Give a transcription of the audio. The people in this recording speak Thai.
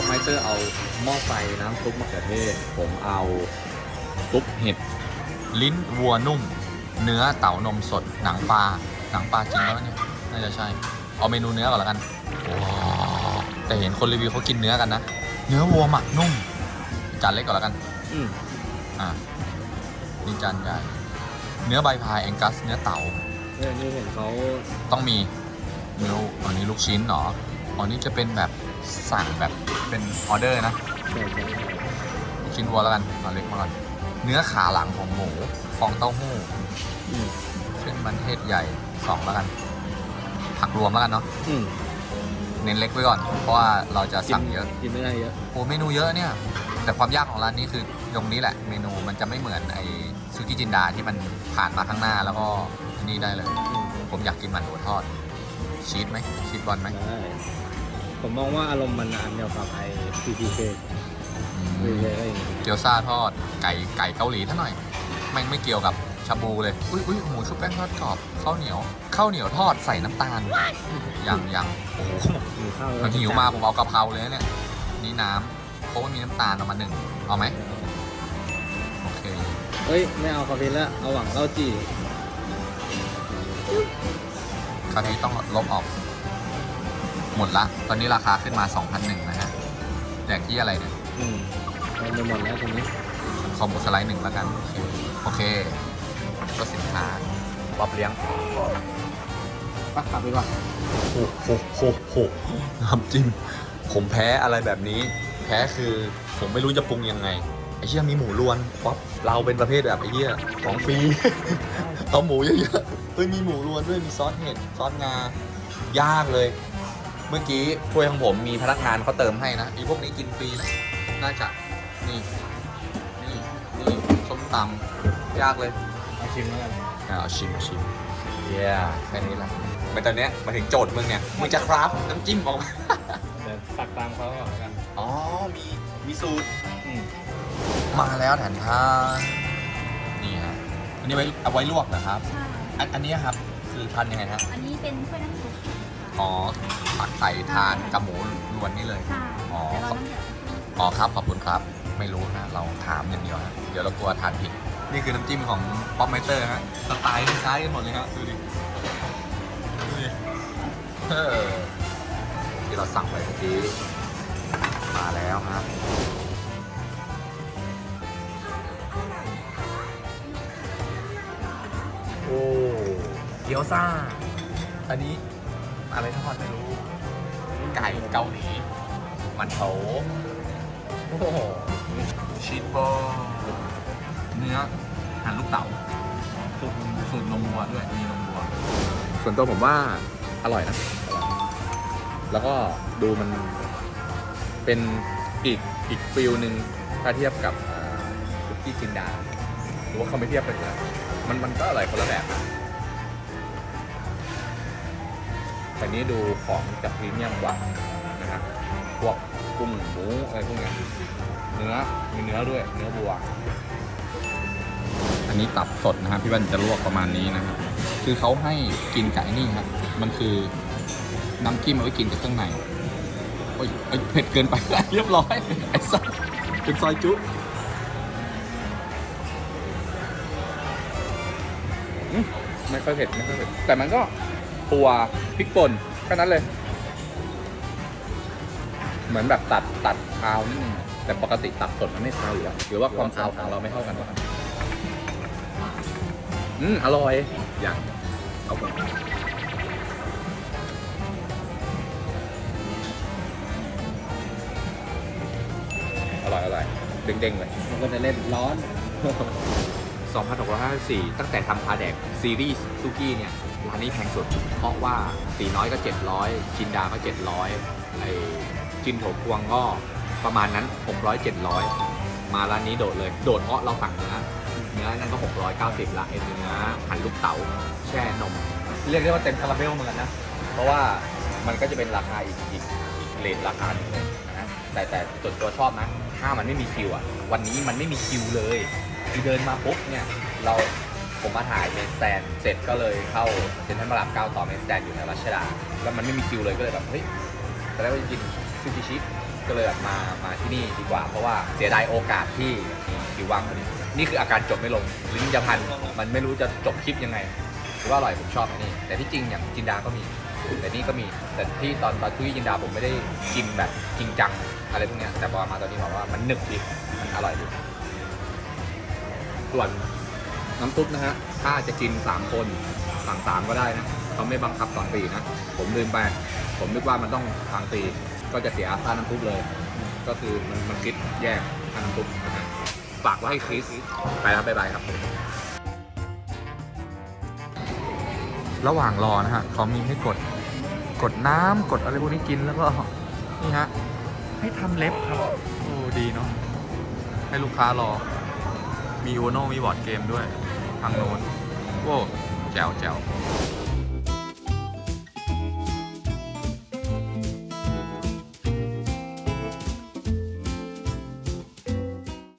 อปไมเตอร์เอาหม้อไฟน้ำซุปมะเขือเทศ ผมเอาซุปเห็ดลิ้นวัวนุ่ม เนื้อเต่านมสด หนังปลา หนังปลาจริงแล้วเนี่ย น่าจะใช่ เอาเมนูเนื้อก่อนแล้วกันว้าวแต่เห็นคนรีวิวเขากินเนื้อกันนะ เนื้อวัวหมักนุ่ม จานเล็กก่อนแล้วกัน อืมอะนี่จานใหญ่ เนื้อใบพายแองกัส เนื้อเต่าเนี่ยนี่เห็นเขาต้องมีเนื้ออันนี้ลูกชิ้นเหรออ๋อนี่จะเป็นแบบ สั่งแบบเป็นออเดอร์นะใช่ใช่ใช่ลูกชิ้นวัวแล้วกันเอาเล็กมาก่อนเนื้อขาหลังของหมูฟองเต้าหู้อืมเส้นมันเทศใหญ่สองแล้วกัน ผักรวมแล้วกันเนาะอืมเน้นเล็กไว้ก่อน เพราะว่าเราจะสั่งเยอะกินไม่ได้เยอะโอ้เมนูเยอะเนี่ย แต่ความยากของร้านนี้คือตรงนี้แหละ เมนูมันจะไม่เหมือนไอ้ซูกิจินดาที่มันผ่านมาข้างหน้าแล้วก็นี่ได้เลยอืมผมอยากกินมันหัวทอดชีสไหมชีสบอลไหมได้ ผมมองว่าอารมณ์มันอันเดียวกับไอ้ CPK อืเลยมเลยก็อย่างนี้เกี๊ยวซ่าทอดไก่ไก่เกาหลีท่าหน่อยไม่งไม่เกี่ยวกับชาบูเลยอุ้ยอุ้ยหมูชุบแป้งทอดกรอบข้าวเหนียวข้าวเหนียวทอดใส่น้ำตาลยังยังโอ้โหหิวข้าวมันหิวมาผมเอากะเพราเลยนะเนี่ยนี่น้ำเพราะว่ามีน้ำตาลออกมาหนึ่งเอาไหมโอเคเฮ้ยไม่เอาคาเฟ่แล้วเอาหวังเต้าจี่คราวนี้ต้องลบออก หมดละ ตอนนี้ราคาขึ้นมา 2,001นะฮะแดกที่อะไรเนี่ยอืมเอาไปหมดแล้วตรงนี้คอมโบสไลด์หนึ่งแล้วกัน โอเคโอเคก็สินค้าป๊อบเลี้ยงปะขับไปก่อนโอ้โหโหโหน้ำจิ้มผมแพ้อะไรแบบนี้ แพ้คือผมไม่รู้จะปรุงยังไง ไอ้เหี้ยมีหมูล้วนป๊อปเราเป็นประเภทแบบไอ้เหี้ยของฟรี เอาหมูเยอะๆเฮ้ยมีหมูล้วนด้วย มีซอสเห็ด ซอสงา ยากเลย เมื่อกี้ถ้วยของผมมีพนักงานเขาเติมให้นะไอ้พวกนี้กินฟรีนะน่าจะนี่นี่นี่ส้มตำยากเลยมาชิมแล้วกันอะเอาชิมชิมเย้แค่นี้แหละไม่ตอนเนี้ยมาถึงโจทย์มึงเนี่ยมึงจะคราฟน้ำจิ้มออกมา เดี๋ยวตักตามเขาก่อนแล้วกันอ๋อ มี มีสูตร อืมมาแล้วแทนทานนี่ฮะ อันนี้ไว้เอาไว้ลวกเหรอครับ ใช่อันอันนี้ครับคือทานยังไงฮะ อันนี้เป็นถ้วยน้ำซุปค่ะอ๋อ ตักใส่ทานกับหมูล้วนนี่เลย ใช่อ๋อเดี๋ยวเราต้องเดือดอ๋อครับขอบคุณครับ ไม่รู้นะ เราถามอย่างเดียวฮะเดี๋ยวเรากลัวทานผิด นี่คือน้ำจิ้มของป๊อปไมเตอร์ฮะสไตล์คล้ายๆกันหมดเลยฮะดูดิดูดิเออที่เราสั่งไปเมื่อกี้มาแล้วฮะโอ้เกี๊ยวซ่า อันนี้อะไรทอดไม่รู้ ไก่เกาหลีมันโถโอ้โหชีสบอลเนื้อหั่นลูกเต๋าสูตรสูตรนมวัวด้วยมีนมวัว ส่วนตัวผมว่าอร่อยนะ แล้วก็ดูมันเป็นอีกอีกฟิลหนึ่งถ้าเทียบกับคุกกี้จินดาหรือว่าเขาไม่เทียบกันเลยมันมันก็อร่อยคนละแบบ แต่นี้ดูของจากพรีเมียมกว่านะครับพวกกุ้งหมูอะไรพวกเนี้ยเนื้อมีเนื้อด้วยเนื้อวัว อันนี้ตับสดนะครับพี่วันจะลวกประมาณนี้นะครับคือเขาให้กินกับไอ้นี่ครับมันคือน้ำจิ้มเอาไว้กินกับเครื่องในโอ้ยเอ้ยเผ็ดเกินไปเรียบร้อยไอ้สัสเป็นซอยจุอืมไม่ค่อยเผ็ดไม่ค่อยเผ็ดแต่มันก็ ตัวพริกป่นแค่นั้นเลย เหมือนแบบตัดตัดคาวนิดนึงแต่ปกติตับสดมันไม่คาวอยู่แล้วหรือว่าความคาวของเราไม่เท่ากันวะอืมอร่อยอย่างเอาไปอร่อยอร่อยเด้งๆเลย มันก็จะเล่นร้อน 2,654 ตั้งแต่ทำพาแดกซีรีส์ซูกี้เนี่ย ร้านนี้แพงสุด เพราะว่าตีน้อยก็ 700จินดาก็ 700ไอ้จินโถพวงก็ประมาณนั้น 600 700 มาร้านนี้โดดเลย โดดเพราะเราสั่งเนื้อเนื้อนั่นก็ 690 ละไอ้เนื้อหั่นลูกเต๋าแช่นม เรียกได้ว่าเต็มคาราเบลเหมือนกันนะ เพราะว่ามันก็จะเป็นราคาอีกอีกอีกเลทราคาหนึ่งเลยนะฮะแต่แต่ส่วนตัวชอบนะ ถ้ามันไม่มีคิวอะ วันนี้มันไม่มีคิวเลยคือเดินมาปุ๊บเนี่ยเรา ผมมาถ่ายเมนสแตนเสร็จก็เลยเข้าเซ็นทรัลพระรามเก้าต่อเมนสแตนอยู่ในรัชดา แล้วมันไม่มีคิวเลยก็เลยแบบเฮ้ยแต่แล้วาจะกินซูชิชิก็เลยแบบมามาที่นี่ดีกว่า เพราะว่าเสียดายโอกาสที่มีคิวว่างพอดีนี่คืออาการจบไม่ลงลิ้นจะพันมันไม่รู้จะจบคลิปยังไงถือว่าอร่อยผมชอบอันนี้แต่ที่จริงอย่างจินดาก็มี แต่นี่ก็มีแต่ที่ตอนตอนที่จินดาผมไม่ได้กินแบบจริงจังอะไรพวกนี้แต่พอมาตอนนี้บอกว่ามันหนึบดีมันอร่อยดีส่วน น้ำซุปนะฮะ ถ้าจะกิน 3 คนสั่งสามก็ได้นะเขาไม่บังคับสอนตีนะ ผมลืมไป ผมนึกว่ามันต้องทางตีก็จะเสียค่าน้ำซุปเลย ก็คือมันมันคิดแยกค่าน้ำซุปนะฮะฝากไว้ให้คริสไปแล้วบ๊ายบายครับ ระหว่างรอนะฮะเขามีให้กดกดน้ำกดอะไรพวกนี้กินแล้วก็นี่ฮะให้ทำเล็บครับโอ้ดีเนาะให้ลูกค้ารอ มีโอโนมีบอร์ดเกมด้วย ทางโน้นโว้แจ๋วแจ๋ว